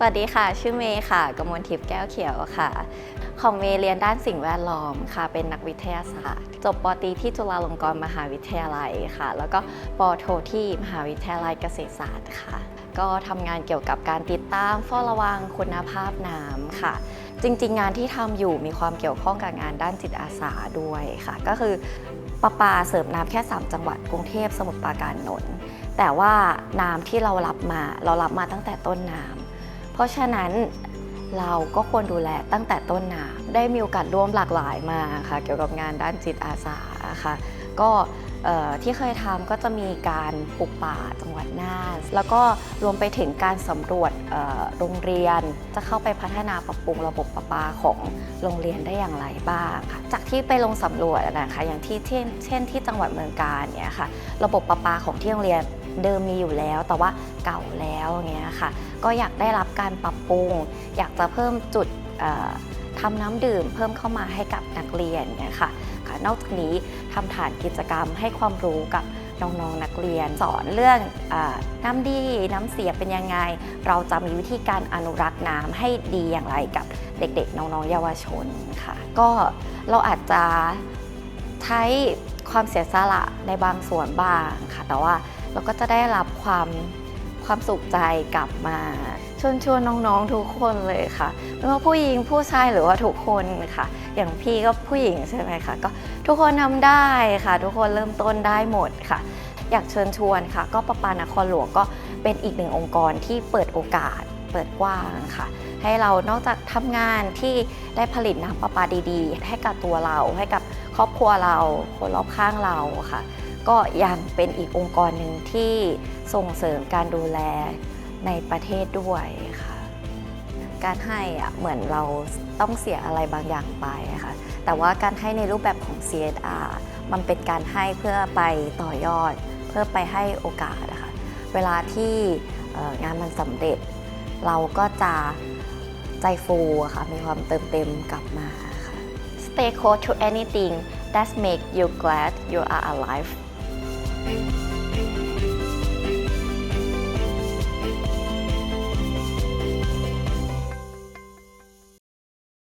สวัสดีค่ะ ชื่อเมย์ค่ะกมลทิพย์แก้วเขียวค่ะ ของเมย์เรียนด้านสิ่งแวดล้อมค่ะ เป็นนักวิทยาศาสตร์ จบปตีที่จุฬาลงกรณ์มหาวิทยาลัยค่ะ แล้วก็ปโทที่มหาวิทยาลัยเกษตรศาสตร์ค่ะ ก็ทำงานเกี่ยวกับการติดตามเฝ้าระวังคุณภาพน้ำค่ะ จริงๆ งานที่ทำอยู่มีความเกี่ยวข้องกับงานด้านจิตอาสาด้วยค่ะ ก็คือประปาเสิร์ฟน้ำแค่ 3 จังหวัดกรุงเทพสมุทรปราการนนท์แต่ว่าน้ำที่เรารับมาเรารับมาตั้งแต่ต้นน้ำ เพราะฉะนั้นเราก็ควรดูแลตั้งแต่ต้นน้ำได้มีโอกาสร่วมหลากหลายมาค่ะ เกี่ยวกับงานด้านจิตอาสาค่ะ ก็ที่เคยทำก็จะมีการปลูกป่าจังหวัดน่านแล้วก็รวมไปถึงการสำรวจโรงเรียน จะเข้าไปพัฒนาปรับปรุงระบบประปาของโรงเรียนได้อย่างไรบ้างค่ะจากที่ไปลงสำรวจนะคะอย่างที่เช่นเช่นที่จังหวัดเมืองกาญเนี่ยค่ะ ระบบประปาของที่โรงเรียน เดิมมีอยู่แล้ว แต่ว่าเก่าแล้วอย่างเงี้ยค่ะ ก็อยากได้รับการปรับปรุง อยากจะเพิ่มจุดทำน้ำดื่มเพิ่มเข้ามาให้กับนักเรียนเนี่ยค่ะค่ะนอกจากนี้ทำฐานกิจกรรมให้ความรู้กับน้องๆนักเรียน สอนเรื่องออน้ำดีน้ำเสียเป็นยังไง เราจะมีวิธีการอนุรักษ์น้ำให้ดีอย่างไรกับเด็กๆ น้องๆเยาวชนค่ะ ก็เราอาจจะ ใช้ความเสียสละในบางส่วนบ้างค่ะ แต่ว่าเราก็จะได้รับความความสุขใจกลับมาชวนชวนน้องๆทุกคนเลยค่ะไม่ว่าผู้หญิงผู้ชายหรือว่าทุกคนค่ะ อย่างพี่ก็ผู้หญิงใช่ไหมคะก็ทุกคนทำได้ค่ะ ทุกคนเริ่มต้นได้หมดค่ะ อยากเชิญชวนค่ะ ก็ประปานครหลวงก็เป็นอีกหนึ่งองค์กรที่เปิดโอกาส เปิดกว้างค่ะ ให้เรานอกจากทำงานที่ได้ผลิตน้ำประปาดีๆ ให้กับตัวเรา ให้กับครอบครัวเรา คนรอบข้างเราค่ะ ก็ยังเป็นอีกองค์กรหนึ่งที่ส่งเสริมการดูแลในประเทศด้วยค่ะ การให้อะเหมือนเราต้องเสียอะไรบางอย่างไปค่ะ แต่ว่าการให้ในรูปแบบของ CSR มันเป็นการให้เพื่อไปต่อยอด เพื่อไปให้โอกาสนะคะเวลาที่งานมันสำเร็จ เราก็จะใจฟูค่ะ มีความเติมเต็มกลับมาค่ะ Stay close to anything that make you glad you are alive